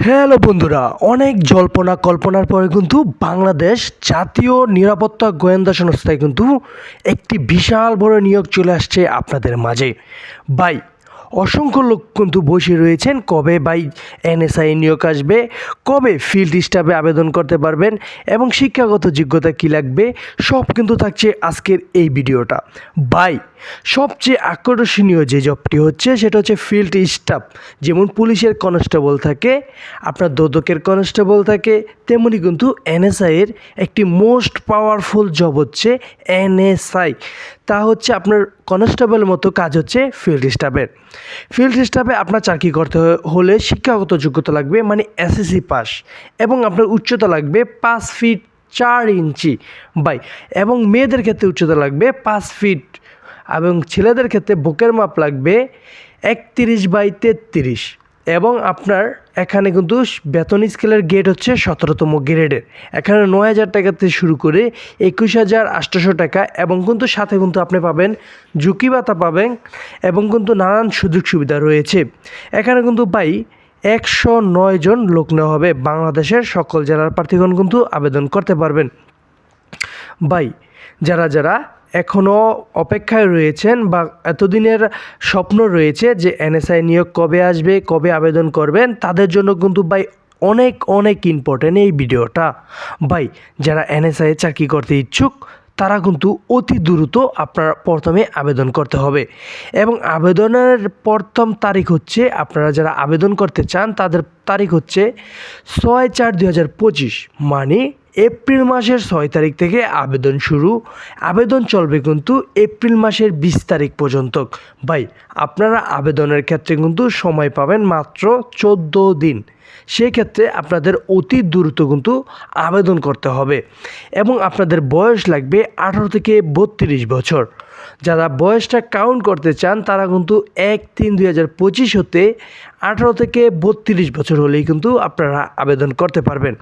Hello বন্ধুরা, অনেক জল্পনা কল্পনার পরে কিন্তু বাংলাদেশ জাতীয় নিরাপত্তা গোয়েন্দা সংস্থায় কিন্তু একটি বিশাল বড় নিয়োগ চলে আসছে আপনাদের মাঝে। বাই অসংখ্য লোক কিন্তু বসে রয়েছেন। কবে বাই এনএসআই নিয়োগ আসবে? কবে ফিল্ড স্টাফে আবেদন করতে পারবেন? এবং শিক্ষাগত যোগ্যতা কী লাগবে? সব কিন্তু থাকছে আজকের এই ভিডিওটা। বাই, সবচেয়ে আকর্ষণীয় যে জবটি হচ্ছে, সেটা হচ্ছে ফিল্ড স্টাফ যেমন পুলিশের কনস্টেবল থাকে, আপনার দোদকের কনস্টেবল থাকে, তেমনি কিন্তু এনএসআইয়ের একটি মোস্ট পাওয়ারফুল জব হচ্ছে এনএসআই। তা হচ্ছে আপনার কনস্টেবল মতো কাজ হচ্ছে ফিল্ড স্টাফের ফিল্ড স্টাফে আপনার চাকরি করতে হলে শিক্ষাগত যোগ্যতা লাগবে মানে এসএসসি পাস এবং আপনার উচ্চতা লাগবে পাঁচ ফিট চার ইঞ্চি বাই এবং মেয়েদের ক্ষেত্রে উচ্চতা লাগবে পাঁচ ফিট এবং ছেলেদের ক্ষেত্রে বুকের মাপ লাগবে একত্রিশ বাই তেত্রিশ। এবং আপনার এখানে কিন্তু বেতন স্কেলের গেট হচ্ছে সতেরোতম গ্রেডের এখানে নয় হাজার টাকা থেকে শুরু করে একুশ হাজার আটশোশো টাকা এবং কিন্তু সাথে কিন্তু আপনি পাবেন ঝুঁকি ভাতা পাবেন এবং কিন্তু নানান সুযোগ সুবিধা রয়েছে। এখানে কিন্তু পাই একশো নয় জন লোক নেওয়া হবে। বাংলাদেশের সকল জেলার প্রার্থীগণ কিন্তু আবেদন করতে পারবেন। বাই যারা যারা এখনও অপেক্ষায় রয়েছেন বা এতদিনের স্বপ্ন রয়েছে যে এনএসআই নিয়োগ কবে আসবে, কবে আবেদন করবেন, তাদের জন্য কিন্তু ভাই অনেক অনেক ইম্পর্টেন্ট এই ভিডিওটা। ভাই, যারা এনএসআই চাকরি করতে ইচ্ছুক, তারা কিন্তু অতি দ্রুত আপনার প্রথমে আবেদন করতে হবে। এবং আবেদনের প্রথম তারিখ হচ্ছে, আপনারা যারা আবেদন করতে চান, তাদের তারিখ হচ্ছে ছয় চার দুই হাজার পঁচিশ মানে এপ্রিল মাসের ছয় তারিখ থেকে আবেদন শুরু। আবেদন চলবে কিন্তু এপ্রিল মাসের বিশ তারিখ পর্যন্ত। ভাই, আপনারা আবেদনের ক্ষেত্রে কিন্তু সময় পাবেন মাত্র চোদ্দ দিন। সেক্ষেত্রে আপনাদের অতি দ্রুত কিন্তু আবেদন করতে হবে এবং আপনাদের বয়স লাগবে আঠারো থেকে বত্রিশ বছর। যারা বয়সটা কাউন্ট করতে চান, তারা কিন্তু এক তিন দুই হাজার পঁচিশ হতে আঠারো থেকে বত্রিশ বছর হলেই কিন্তু আপনারা আবেদন করতে পারবেন।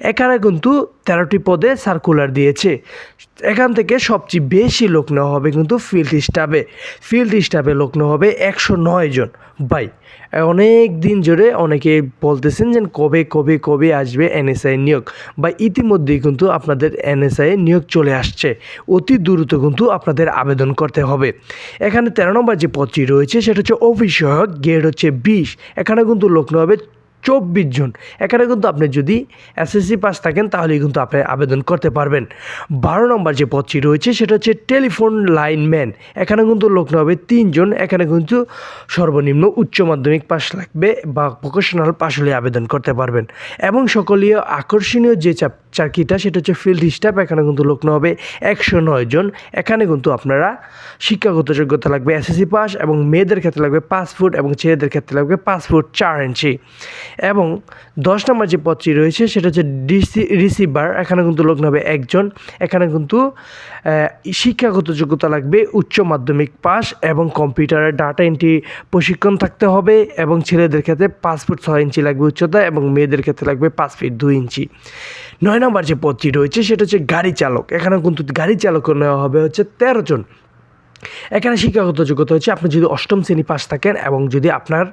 এখানে কিন্তু তেরোটি পদে সার্কুলার দিয়েছে। এখান থেকে সবচেয়ে বেশি লোক নেওয়া হবে কিন্তু ফিল্ড স্টাফে ফিল্ড স্টাফে লোক নেওয়া হবে একশো নয় জন। বাই অনেক দিন জুড়ে অনেকে বলতেছেন যে কবে কবে কবে আসবে এনএসআই নিয়োগ। বা ইতিমধ্যেই কিন্তু আপনাদের এনএসআই নিয়োগ চলে আসছে। অতি দ্রুত কিন্তু আপনাদের আবেদন করতে হবে। এখানে তেরো নম্বর যে পদটি রয়েছে সেটা হচ্ছে অফিস সহায়ক গেট হচ্ছে বিশ। এখানে কিন্তু লক্ষ্য হবে। চব্বিশ জন। এখানে কিন্তু আপনি যদি এসএসসি পাস থাকেন, তাহলেই কিন্তু আপনি আবেদন করতে পারবেন। বারো নম্বর যে পদটি রয়েছে, সেটা হচ্ছে টেলিফোন লাইনম্যান এখানে কিন্তু লোক হবে তিনজন এখানে কিন্তু সর্বনিম্ন উচ্চ মাধ্যমিক পাস লাগবে বা ভোকেশনাল পাস হলে আবেদন করতে পারবেন। এবং সকলীয় আকর্ষণীয় যে চাকরিটা, সেটা হচ্ছে ফিল্ড স্টাফ এখানে কিন্তু লোক হবে একশো নয় জন। এখানে কিন্তু আপনারা শিক্ষাগত যোগ্যতা লাগবে এসএসসি পাস এবং মেয়েদের ক্ষেত্রে লাগবে ফুট এবং ছেলেদের ক্ষেত্রে লাগবে ফুট চার ইঞ্চি। এবং দশ নম্বর যে পদটি রয়েছে, সেটা হচ্ছে ডিসি, রিসিভার। এখানে কিন্তু লোক হবে একজন। এখানে কিন্তু শিক্ষাগত যোগ্যতা লাগবে, উচ্চ মাধ্যমিক পাস এবং কম্পিউটারের ডাটা এন্ট্রি প্রশিক্ষণ থাকতে হবে এবং ছেলেদের ক্ষেত্রে পাঁচ ফুট ছয় ইঞ্চি লাগবে উচ্চতা এবং মেয়েদের ক্ষেত্রে লাগবে পাঁচ ফিট দুই ইঞ্চি। নয় নম্বর যে পদটি রয়েছে, সেটা হচ্ছে গাড়ি চালক। এখানে কিন্তু গাড়ি চালক নেওয়া হবে হচ্ছে তেরো জন। এখানে শিক্ষাগত যোগ্যতা হচ্ছে আপনি যদি অষ্টম শ্রেণি পাস থাকেন এবং যদি আপনার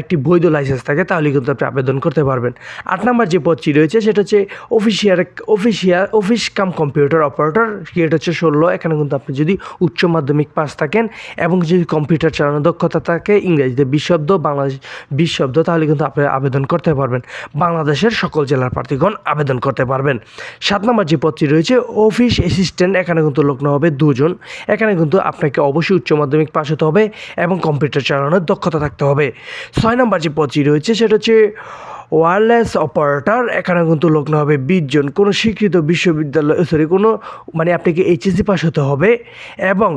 একটি বৈধ লাইসেন্স থাকে, তাহলে কিন্তু আপনি আবেদন করতে পারবেন। আট নম্বর যে পদটি রয়েছে, সেটা হচ্ছে officer official office cum computer operator এটা হচ্ছে ষোলো। এখানে কিন্তু আপনি যদি উচ্চ মাধ্যমিক পাস থাকেন এবং যদি কম্পিউটার চালানোর দক্ষতা থাকে, ইংরেজিতে বিশ শব্দ বাংলাদেশ বিশ শব্দ তাহলে কিন্তু আপনি আবেদন করতে পারবেন। বাংলাদেশের সকল জেলার প্রার্থীগণ আবেদন করতে পারবেন। সাত নম্বর যে পদটি রয়েছে অফিস অ্যাসিস্ট্যান্ট এখানে কিন্তু নেওয়া হবে দুজন। এখানে কিন্তু আপনাকে অবশ্যই উচ্চ মাধ্যমিক পাস হতে হবে এবং কম্পিউটার চালানোর দক্ষতা থাকতে হবে। ছয় নম্বর যে পদটি রয়েছে, সেটা হচ্ছে ওয়্যারলেস অপারেটর। এখানে কিন্তু লগ্ন হবে বিশ জন। কোনো স্বীকৃত বিশ্ববিদ্যালয় সরি কোনো মানে আপনাকে এইচএসসি পাস হতে হবে এবং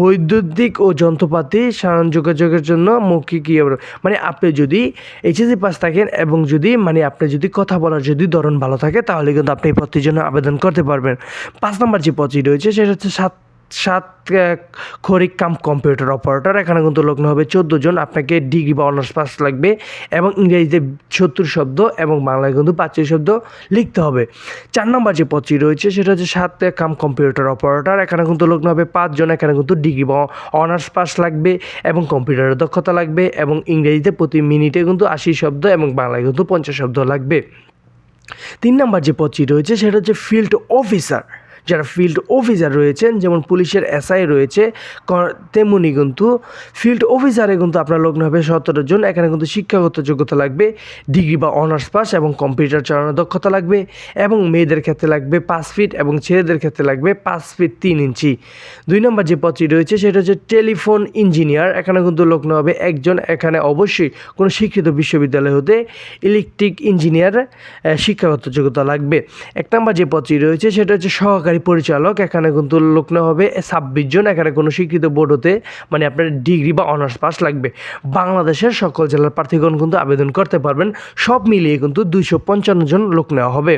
বৈদ্যুতিক ও যন্ত্রপাতি, সাধারণ যোগাযোগের জন্য মৌখিক ইয়ে মানে আপনি যদি এইচএসসি পাস থাকেন এবং যদি মানে আপনি যদি কথা বলার যদি ধরন ভালো থাকে, তাহলে কিন্তু আপনি এই পদটির জন্য আবেদন করতে পারবেন। পাঁচ নম্বর যে পদটি রয়েছে, সেটা হচ্ছে সাত সাত খরিক কাম কম্পিউটার অপারেটর। এখানে কিন্তু লগ্ন হবে চোদ্দ জন। আপনাকে ডিগ্রি বা অনার্স পাস লাগবে এবং ইংরেজিতে সত্তর শব্দ এবং বাংলায় কিন্তু পাঁচটি শব্দ লিখতে হবে। চার নম্বর যে পদটি রয়েছে, সেটা হচ্ছে সাত কাম কম্পিউটার অপারেটর। এখানে কিন্তু লগ্ন হবে পাঁচজন এখানে কিন্তু ডিগ্রি বা অনার্স পাস লাগবে এবং কম্পিউটারের দক্ষতা লাগবে এবং ইংরেজিতে প্রতি মিনিটে কিন্তু আশি শব্দ এবং বাংলায় কিন্তু পঞ্চাশ শব্দ লাগবে। তিন নম্বর যে পদটি রয়েছে, সেটা হচ্ছে ফিল্ড অফিসার। যারা ফিল্ড অফিসার রয়েছেন, যেমন পুলিশের এসআই রয়েছে তেমনি কিন্তু ফিল্ড অফিসারে কিন্তু আপনার লগ্ন হবে সতেরো জন, এখানে কিন্তু শিক্ষাগত যোগ্যতা লাগবে ডিগ্রি বা অনার্স পাস এবং কম্পিউটার চালানোর দক্ষতা লাগবে এবং মেয়েদের ক্ষেত্রে লাগবে পাঁচ ফিট এবং ছেলেদের ক্ষেত্রে লাগবে পাঁচ ফিট তিন ইঞ্চি। দুই নম্বর যে পদটি রয়েছে সেটা হচ্ছে টেলিফোন ইঞ্জিনিয়ার এখানে কিন্তু লগ্ন হবে একজন, এখানে অবশ্যই কোনো শিক্ষিত বিশ্ববিদ্যালয় হতে ইলেকট্রিক ইঞ্জিনিয়ার শিক্ষাগত যোগ্যতা লাগবে। এক নম্বর যে পদটি রয়েছে সেটা হচ্ছে সহকারী পরিচালক, এখানে কিন্তু লগ্ন হবে। ছাব্বিশ জন, এখানে কোনো শিক্ষিত বোর্ড হতে মানে আপনার ডিগ্রি বা অনার্স পাস লাগবে। বাংলাদেশের সকল জেলার প্রার্থীগণ কিন্তু আবেদন করতে পারবেন। সব মিলিয়ে কিন্তু দুইশো পঞ্চান্ন জন লোক নেওয়া হবে।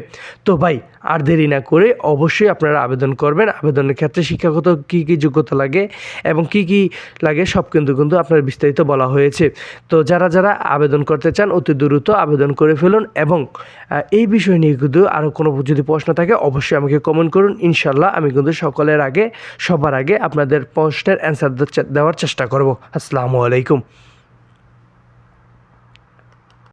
তো ভাই, আর দেরি না করে অবশ্যই আপনারা আবেদন করবেন। আবেদনের ক্ষেত্রে শিক্ষাগত কী কী যোগ্যতা লাগে এবং কি কি লাগে সব কিন্তু কিন্তু আপনার বিস্তারিত বলা হয়েছে। তো যারা যারা আবেদন করতে চান, অতি দ্রুত আবেদন করে ফেলুন এবং এই বিষয় নিয়ে কিন্তু আরও কোনো যদি প্রশ্ন থাকে, অবশ্যই আমাকে কমেন্ট করুন। ইনশাল্লাহ আমি কিন্তু সকলের আগে, সবার আগে আপনাদের প্রশ্নের অ্যান্সার দেওয়ার চেষ্টা করব। আসসালামু আলাইকুম।